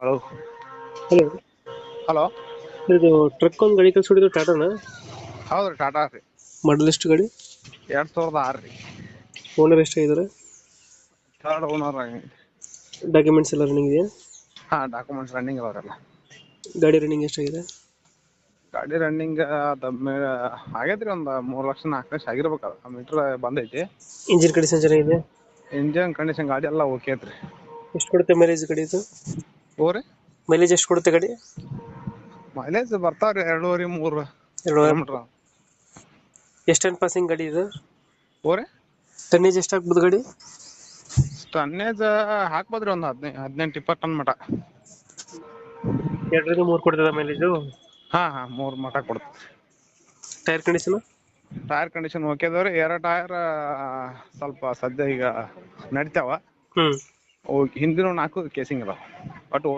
Hello hello hello ಇದು truck ಒಂದು ಗಾಡಿ ಕಳ್ಸಿಡಿದ್ದು ಟಾಟಾನ ಹೌದು ರೀ ಟಾಟಾ ರೀ. ಮಾಡಲ್ ಎಷ್ಟು ಗಾಡಿ? ಎರಡು ಸಾವಿರದ ಆರು ರೀ. ಓನರ್ ಎಷ್ಟಾಗಿದ್ದಾರೆ ಥರ್ಡ್ ಓನರ್ ಡಾಕ್ಯುಮೆಂಟ್ಸ್ ಎಲ್ಲ ರನ್ನಿಂಗ್ ಇದೆಯಾ? ಹಾಂ ಡಾಕ್ಯುಮೆಂಟ್ಸ್ ರನ್ನಿಂಗ್ ಅದಾವಲ್ಲ. ಗಾಡಿ ರನ್ನಿಂಗ್ ಎಷ್ಟಾಗಿದೆ ಗಾಡಿ ರನ್ನಿಂಗ್ ಅದ ಮೇಲೆ ಆಗೈತೆ ರೀ ಒಂದು ಮೂರು ಲಕ್ಷ ನಾಲ್ಕು ಲಕ್ಷ ಆಗಿರ್ಬೇಕು ಅದು. ಮೀಟ್ರ್ ಬಂದೈತಿ. ಇಂಜಿನ್ ಕಂಡೀಷನ್ ಚೆನ್ನಾಗಿದೆ? ಇಂಜಿನ್ ಕಂಡೀಷನ್ ಗಾಡಿ ಎಲ್ಲ ಓಕೆ ಐತ್ರಿ. ಎಷ್ಟು ಕೊಡುತ್ತೆ ಮೈಲೇಜ್ ಗಾಡಿ ಇದು? ಓ ರೀ ಮೈಲೇಜ್ ಎಷ್ಟು ಕೊಡುತ್ತೆ ಗಾಡಿ? ಮೈಲೇಜ್ ಬರ್ತಾವ ರೀ ಎರಡೂವರೆ ಮೂರು ಎರಡೂವರೆ. ಕಿಲೋಮೀಟ್ರ್. ಎಷ್ಟು ಟನ್ ಪಾಸಿಂಗ್ ಗಾಡಿ ಇದು? ಓರೆ ಟನ್ನೇಜ್ ಎಷ್ಟು ಆಗ್ಬೋದು ಗಾಡಿ? ಟನ್ನೇಜ್ ಹಾಕ್ಬೋದ್ರಿ ಒಂದು ಹದಿನೈದು ಹದಿನೆಂಟು ಇಪ್ಪತ್ತು ಟನ್ ಮಟ. ಎರಡರಿಂದ ಮೂರು ಕೊಡ್ತದ ಮೈಲೇಜು ಹಾ ಹಾ ಮೂರು ಮಟ ಕೊಡ್ತದೆ. Tyre condition tyre condition okay ಅದಾವ್ರಿ. ಎರಡು ಟೈರ್ ಸ್ವಲ್ಪ ಸದ್ಯ ಈಗ ನಡಿತಾವ. ಹ್ಞೂ ಓ ಹಿಂದಿನ ನಾಲ್ಕು ಕೇಸಿಂಗ್ ಅದಾವ. பட்